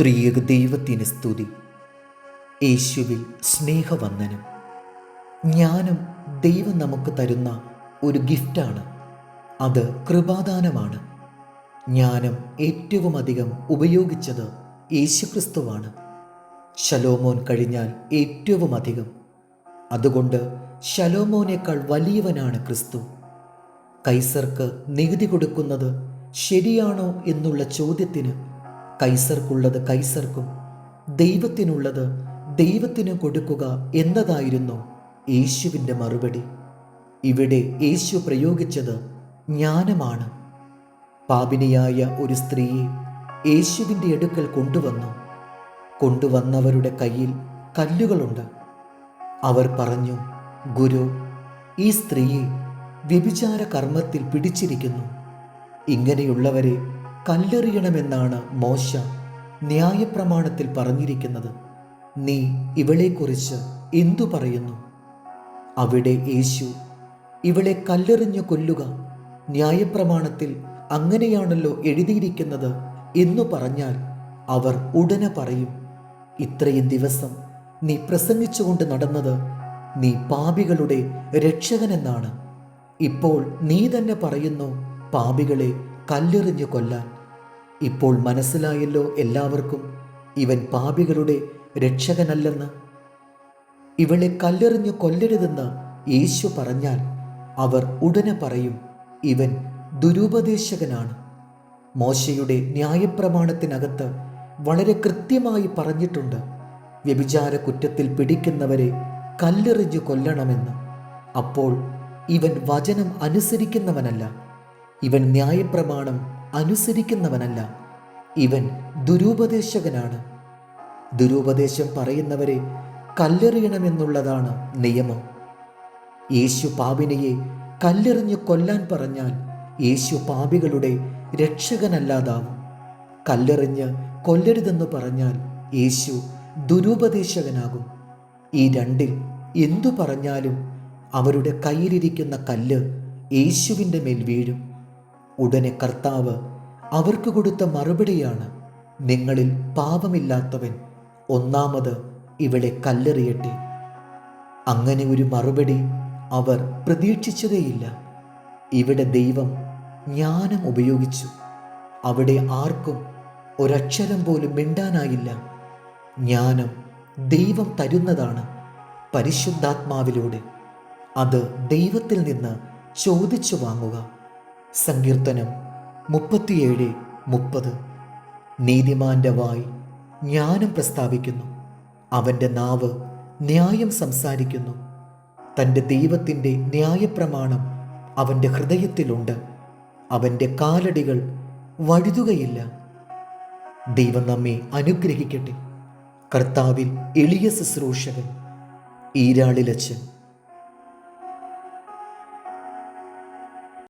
ത്രിയക ദൈവത്തിന് സ്തുതി. യേശുവിൽ സ്നേഹവന്ദനം. ജ്ഞാനം ദൈവം നമുക്ക് തരുന്ന ഒരു ഗിഫ്റ്റാണ്. അത് കൃപാദാനമാണ്. ജ്ഞാനം ഏറ്റവും അധികം ഉപയോഗിച്ചത് യേശുക്രിസ്തുവാണ്. ശലോമോൻ കഴിഞ്ഞാൽ ഏറ്റവും അധികം. അതുകൊണ്ട് ശലോമോനേക്കാൾ വലിയവനാണ് ക്രിസ്തു. കൈസർക്ക് നികുതി കൊടുക്കുന്നത് ശരിയാണോ എന്നുള്ള ചോദ്യത്തിന് കൈസർക്കുള്ളത് കൈസർക്കും. ദൈവത്തിനുള്ളത് ദൈവത്തിന് കൊടുക്കുക എന്നതായിരുന്നു യേശുവിന്റെ മറുപടി. ഇവിടെ യേശു പ്രയോഗിച്ചത് ജ്ഞാനമാണ്. പാപിനിയായ ഒരു സ്ത്രീയെ യേശുവിന്റെ അടുക്കൽ കൊണ്ടുവന്നു. കൊണ്ടുവന്നവരുടെ കയ്യിൽ കല്ലുകളുണ്ട്. അവർ പറഞ്ഞു ഗുരു ഈ സ്ത്രീയെ വ്യഭിചാര കർമ്മത്തിൽ പിടിച്ചിരിക്കുന്നു. ഇങ്ങനെയുള്ളവരെ കല്ലെറിയണമെന്നാണ് മോശ ന്യായപ്രമാണത്തിൽ പറഞ്ഞിരിക്കുന്നത്. നീ ഇവളെക്കുറിച്ച് എന്തു പറയുന്നു? അവിടെ യേശു ഇവളെ കല്ലെറിഞ്ഞു കൊല്ലുക ന്യായപ്രമാണത്തിൽ അങ്ങനെയാണല്ലോ എഴുതിയിരിക്കുന്നത് എന്നു പറഞ്ഞാൽ അവർ ഉടനെ പറയും ഇത്രയും ദിവസം നീ പ്രസംഗിച്ചുകൊണ്ട് നടന്നത് നീ പാപികളുടെ രക്ഷകനെന്നാണ്. ഇപ്പോൾ നീ തന്നെ പറയുന്നു പാപികളെ കല്ലെറിഞ്ഞു കൊല്ലാൻ. ഇപ്പോൾ മനസ്സിലായല്ലോ എല്ലാവർക്കും ഇവൻ പാപികളുടെ രക്ഷകനല്ലെന്ന്. ഇവളെ കല്ലെറിഞ്ഞു കൊല്ലരുതെന്ന് യേശു പറഞ്ഞാൽ അവർ ഉടനെ പറയും ഇവൻ ദുരുപദേശകനാണ്. മോശയുടെ ന്യായപ്രമാണത്തിനകത്ത് വളരെ കൃത്യമായി പറഞ്ഞിട്ടുണ്ട് വ്യഭിചാര കുറ്റത്തിൽ പിടിക്കുന്നവരെ കല്ലെറിഞ്ഞു കൊല്ലണമെന്ന്. അപ്പോൾ ഇവൻ വചനം അനുസരിക്കുന്നവനല്ല. ഇവൻ ന്യായപ്രമാണം അനുസരിക്കുന്നവനല്ല. ഇവൻ ദുരുപദേശകനാണ്. ദുരുപദേശം പറയുന്നവരെ കല്ലെറിയണമെന്നുള്ളതാണ് നിയമം. യേശു പാപിനിയെ കല്ലെറിഞ്ഞു കൊല്ലാൻ പറഞ്ഞാൽ യേശു പാപികളുടെ രക്ഷകനല്ലാതാവും. കല്ലെറിഞ്ഞ് കൊല്ലരുതെന്ന് പറഞ്ഞാൽ യേശു ദുരുപദേശകനാകും. ഈ രണ്ടിൽ എന്തു പറഞ്ഞാലും അവരുടെ കയ്യിലിരിക്കുന്ന കല്ല് യേശുവിന്റെ മേൽ വീഴും. ഉടനെ കർത്താവ് അവർക്ക് കൊടുത്ത മറുപടിയാണ് നിങ്ങളിൽ പാപമില്ലാത്തവൻ ഒന്നാമത് ഇവിടെ കല്ലെറിയട്ടെ. അങ്ങനെ ഒരു മറുപടി അവർ പ്രതീക്ഷിച്ചതേയില്ല. ഇവിടെ ദൈവം ജ്ഞാനം ഉപയോഗിച്ചു. അവിടെ ആർക്കും ഒരക്ഷരം പോലും മിണ്ടാനായില്ല. ജ്ഞാനം ദൈവം തരുന്നതാണ് പരിശുദ്ധാത്മാവിലൂടെ. അത് ദൈവത്തിൽ നിന്ന് ചോദിച്ചു വാങ്ങുക. സങ്കീർത്തനം മുപ്പത്തിയേഴ് മുപ്പത്. നീതിമാന്റെ വായി ജ്ഞാനം പ്രസ്താവിക്കുന്നു. അവന്റെ നാവ് ന്യായം സംസാരിക്കുന്നു. തന്റെ ദൈവത്തിന്റെ ന്യായപ്രമാണം അവന്റെ ഹൃദയത്തിലുണ്ട്. അവന്റെ കാലടികൾ വഴുതുകയില്ല. ദൈവം നമ്മെ അനുഗ്രഹിക്കട്ടെ. കർത്താവിൽ എളിയ ശുശ്രൂഷകൻ ഈരാളിലച്ചൻ